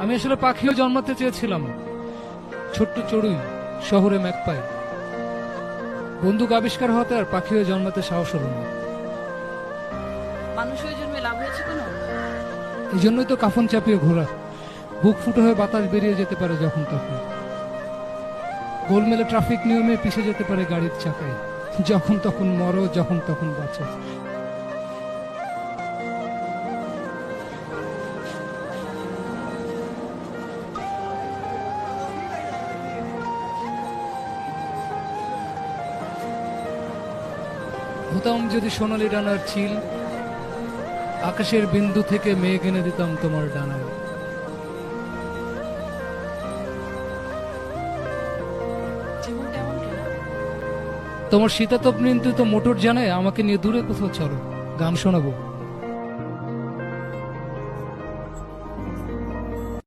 আমি আসলে পাখিও জন্মাতে চেয়েছিলাম। ছোট্ট চড়ুই শহরে ম্যাকপাই। বন্দুক আবিষ্কার হতে আর পাখিও জন্মাতে সাহস হলো না। মানুষ ওই জন্মে লাভ হয়েছে কোনো? এই জন্যই তো কাফন চাপিয়ে ঘোরা বুক ফুটো হয়ে বাতাস বেরিয়ে যেতে পারে যখন তখন। গোলমেলে ট্রাফিক নিয়মে পিছে যেতে পারে গাড়ির চাকায় যখন তখন মরো যখন তখন বাঁচো। হতাম যদি সোনালি ডানার চিল আকাশের বিন্দু থেকে মেঘ এনে দিতাম তোমার ডানায় তোমার শীতাতপ নিয়ন্ত্রিত মোটর জানায় আমাকে নিয়ে দূরে কোথাও চলো গান শোনাবো।